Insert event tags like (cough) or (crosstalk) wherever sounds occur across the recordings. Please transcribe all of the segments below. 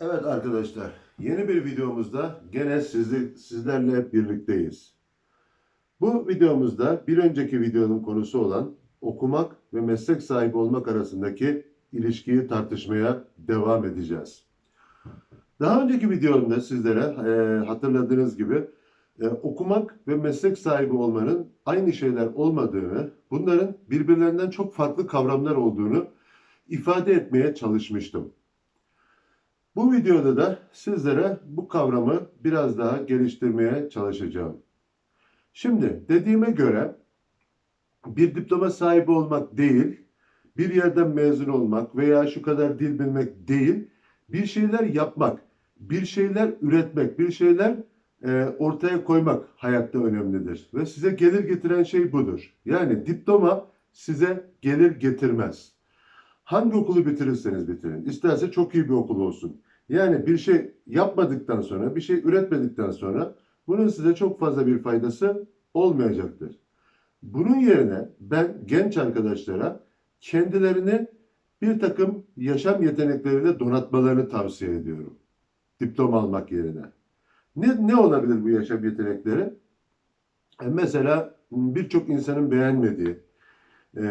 Evet arkadaşlar, yeni bir videomuzda gene sizi, sizlerle birlikteyiz. Bu videomuzda bir önceki videonun konusu olan okumak ve meslek sahibi olmak arasındaki ilişkiyi tartışmaya devam edeceğiz. Daha önceki videomda sizlere e, hatırladığınız gibi e, okumak ve meslek sahibi olmanın aynı şeyler olmadığını, bunların birbirlerinden çok farklı kavramlar olduğunu ifade etmeye çalışmıştım. Bu videoda da sizlere bu kavramı biraz daha geliştirmeye çalışacağım. Şimdi dediğime göre bir diploma sahibi olmak değil, bir yerden mezun olmak veya şu kadar dil bilmek değil, bir şeyler yapmak, bir şeyler üretmek, bir şeyler e, ortaya koymak hayatta önemlidir. Ve size gelir getiren şey budur. Yani diploma size gelir getirmez. Hangi okulu bitirirseniz bitirin. İsterse çok iyi bir okul olsun. Yani bir şey yapmadıktan sonra, bir şey üretmedikten sonra bunun size çok fazla bir faydası olmayacaktır. Bunun yerine ben genç arkadaşlara kendilerini bir takım yaşam yetenekleriyle donatmalarını tavsiye ediyorum. Diploma almak yerine. Ne, ne olabilir bu yaşam yetenekleri? E, mesela birçok insanın beğenmediği e,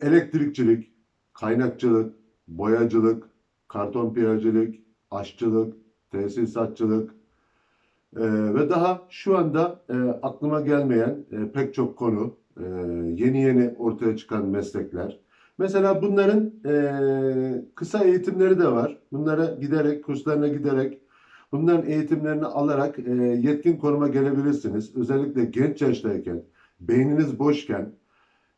elektrikçilik, kaynakçılık, boyacılık, karton piyacılık, aşçılık, tesisatçılık e, ve daha şu anda e, aklıma gelmeyen e, pek çok konu, e, yeni yeni ortaya çıkan meslekler. Mesela bunların e, kısa eğitimleri de var. Bunlara giderek, kurslarına giderek, bunların eğitimlerini alarak e, yetkin konuma gelebilirsiniz. Özellikle genç yaştayken, beyniniz boşken,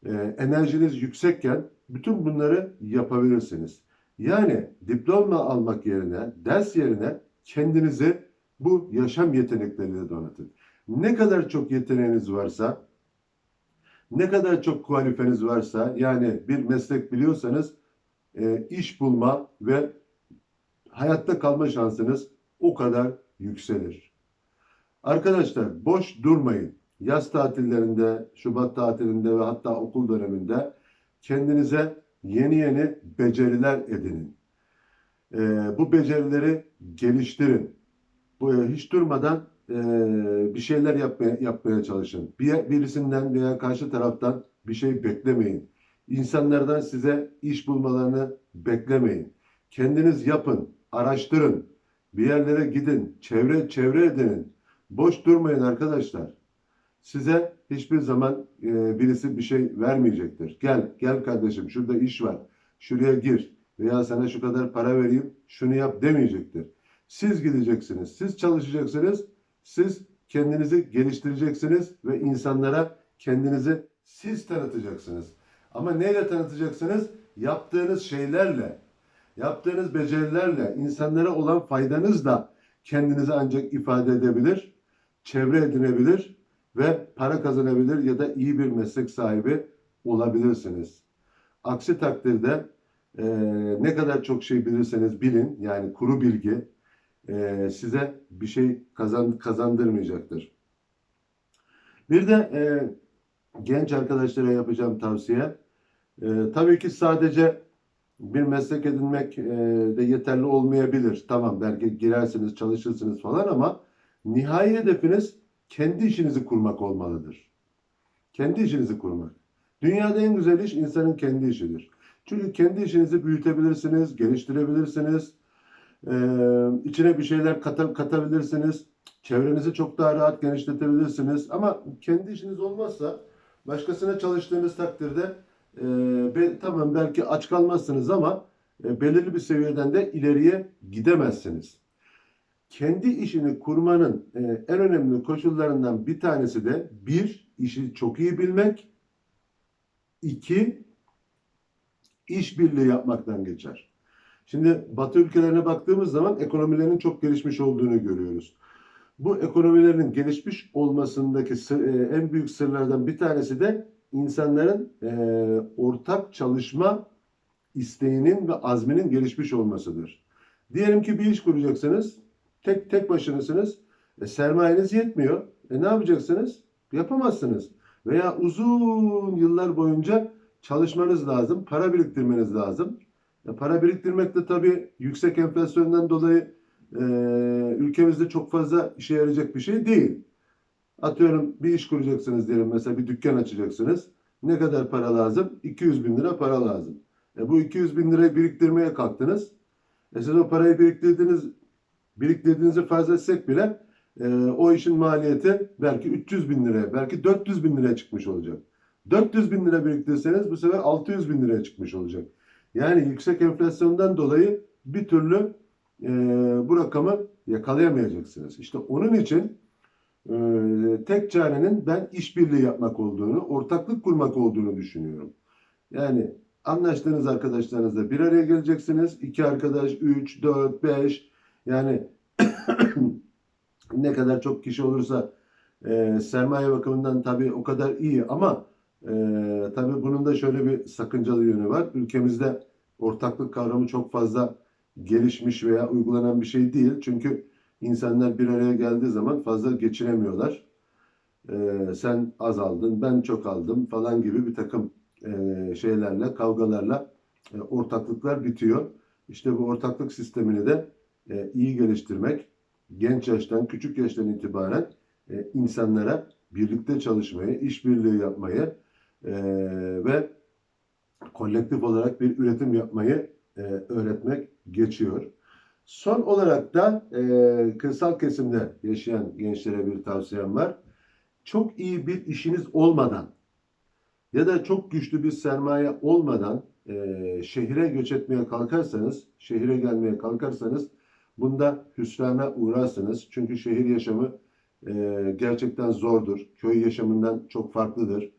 e, enerjiniz yüksekken bütün bunları yapabilirsiniz. Yani diploma almak yerine, ders yerine kendinizi bu yaşam yetenekleriyle donatın. Ne kadar çok yeteneğiniz varsa, ne kadar çok kualifeniz varsa, yani bir meslek biliyorsanız e, iş bulma ve hayatta kalma şansınız o kadar yükselir. Arkadaşlar boş durmayın. Yaz tatillerinde, Şubat tatilinde ve hatta okul döneminde kendinize yeni yeni beceriler edinin. Ee, bu becerileri geliştirin. Bu e, hiç durmadan e, bir şeyler yapmaya yapmaya çalışın. Bir birisinden veya karşı taraftan bir şey beklemeyin. İnsanlardan size iş bulmalarını beklemeyin. Kendiniz yapın, araştırın. Bir yerlere gidin, çevre çevre edinin. Boş durmayın arkadaşlar. Size hiçbir zaman e, birisi bir şey vermeyecektir. Gel, gel kardeşim şurada iş var. Şuraya gir veya sana şu kadar para vereyim, şunu yap demeyecektir. Siz gideceksiniz, siz çalışacaksınız, siz kendinizi geliştireceksiniz ve insanlara kendinizi siz tanıtacaksınız. Ama neyle tanıtacaksınız? Yaptığınız şeylerle, yaptığınız becerilerle, insanlara olan faydanızla kendinizi ancak ifade edebilir, çevre edinebilir ve para kazanabilir ya da iyi bir meslek sahibi olabilirsiniz. Aksi takdirde e, ne kadar çok şey bilirseniz bilin yani kuru bilgi e, size bir şey kazan, kazandırmayacaktır. Bir de e, genç arkadaşlara yapacağım tavsiye e, tabii ki sadece bir meslek edinmek e, de yeterli olmayabilir. Tamam belki girersiniz çalışırsınız falan ama nihai hedefiniz kendi işinizi kurmak olmalıdır. Kendi işinizi kurmak. Dünyada en güzel iş insanın kendi işidir. Çünkü kendi işinizi büyütebilirsiniz, geliştirebilirsiniz. Ee, içine bir şeyler kata, katabilirsiniz. Çevrenizi çok daha rahat genişletebilirsiniz. Ama kendi işiniz olmazsa başkasına çalıştığınız takdirde e, be, tamam belki aç kalmazsınız ama e, belirli bir seviyeden de ileriye gidemezsiniz kendi işini kurmanın e, en önemli koşullarından bir tanesi de bir, işi çok iyi bilmek, iki, işbirliği yapmaktan geçer. Şimdi Batı ülkelerine baktığımız zaman ekonomilerinin çok gelişmiş olduğunu görüyoruz. Bu ekonomilerin gelişmiş olmasındaki e, en büyük sırlardan bir tanesi de insanların e, ortak çalışma isteğinin ve azminin gelişmiş olmasıdır. Diyelim ki bir iş kuracaksınız Tek tek başınasınız. E, sermayeniz yetmiyor. E ne yapacaksınız? Yapamazsınız. Veya uzun yıllar boyunca çalışmanız lazım, para biriktirmeniz lazım. E, para biriktirmek de tabii yüksek enflasyondan dolayı e, ülkemizde çok fazla işe yarayacak bir şey değil. Atıyorum bir iş kuracaksınız diyelim mesela bir dükkan açacaksınız. Ne kadar para lazım? 200 bin lira para lazım. E, bu 200 bin lirayı biriktirmeye kalktınız. E, siz o parayı biriktirdiğiniz biriktirdiğinizi farz etsek bile e, o işin maliyeti belki 300 bin liraya, belki 400 bin liraya çıkmış olacak. 400 bin lira biriktirseniz bu sefer 600 bin liraya çıkmış olacak. Yani yüksek enflasyondan dolayı bir türlü e, bu rakamı yakalayamayacaksınız. İşte onun için e, tek çarenin ben işbirliği yapmak olduğunu, ortaklık kurmak olduğunu düşünüyorum. Yani anlaştığınız arkadaşlarınızla bir araya geleceksiniz. İki arkadaş, üç, dört, beş yani (clears throat) ne kadar çok kişi olursa e, sermaye bakımından tabii o kadar iyi ama e, tabii bunun da şöyle bir sakıncalı yönü var. Ülkemizde ortaklık kavramı çok fazla gelişmiş veya uygulanan bir şey değil. Çünkü insanlar bir araya geldiği zaman fazla geçinemiyorlar. E, sen az aldın, ben çok aldım falan gibi bir takım e, şeylerle, kavgalarla e, ortaklıklar bitiyor. İşte bu ortaklık sistemini de e, iyi geliştirmek, genç yaştan, küçük yaştan itibaren e, insanlara birlikte çalışmayı, işbirliği yapmayı e, ve kolektif olarak bir üretim yapmayı e, öğretmek geçiyor. Son olarak da e, kırsal kesimde yaşayan gençlere bir tavsiyem var. Çok iyi bir işiniz olmadan ya da çok güçlü bir sermaye olmadan e, şehire göç etmeye kalkarsanız, şehire gelmeye kalkarsanız bunda hüsrana uğrarsınız. Çünkü şehir yaşamı e, gerçekten zordur. Köy yaşamından çok farklıdır.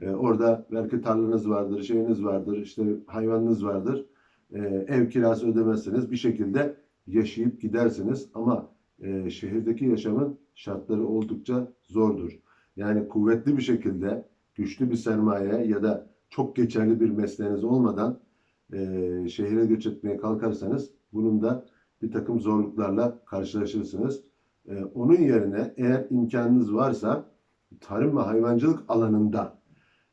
E, orada belki tarlanız vardır, şeyiniz vardır, işte hayvanınız vardır. E, ev kirası ödemezsiniz. Bir şekilde yaşayıp gidersiniz. Ama e, şehirdeki yaşamın şartları oldukça zordur. Yani kuvvetli bir şekilde güçlü bir sermaye ya da çok geçerli bir mesleğiniz olmadan e, şehire göç etmeye kalkarsanız bunun da bir takım zorluklarla karşılaşırsınız. E, onun yerine eğer imkanınız varsa tarım ve hayvancılık alanında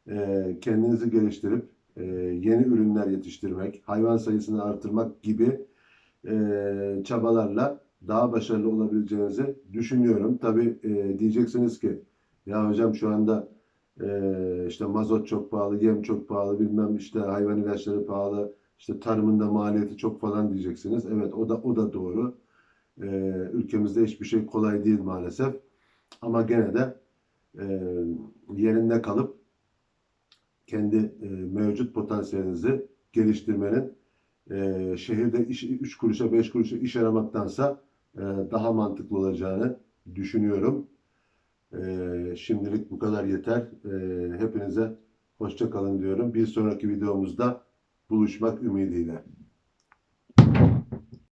e, kendinizi geliştirip e, yeni ürünler yetiştirmek, hayvan sayısını artırmak gibi e, çabalarla daha başarılı olabileceğinizi düşünüyorum. Tabii e, diyeceksiniz ki ya hocam şu anda e, işte mazot çok pahalı, yem çok pahalı, bilmem işte hayvan ilaçları pahalı, işte tarımın da maliyeti çok falan diyeceksiniz. Evet o da o da doğru. E, ülkemizde hiçbir şey kolay değil maalesef. Ama gene de e, yerinde kalıp kendi e, mevcut potansiyelinizi geliştirmenin e, şehirde iş, 3 kuruşa 5 kuruşa iş aramaktansa e, daha mantıklı olacağını düşünüyorum. E, şimdilik bu kadar yeter. E, hepinize hoşça kalın diyorum. Bir sonraki videomuzda buluşmak ümidiyle.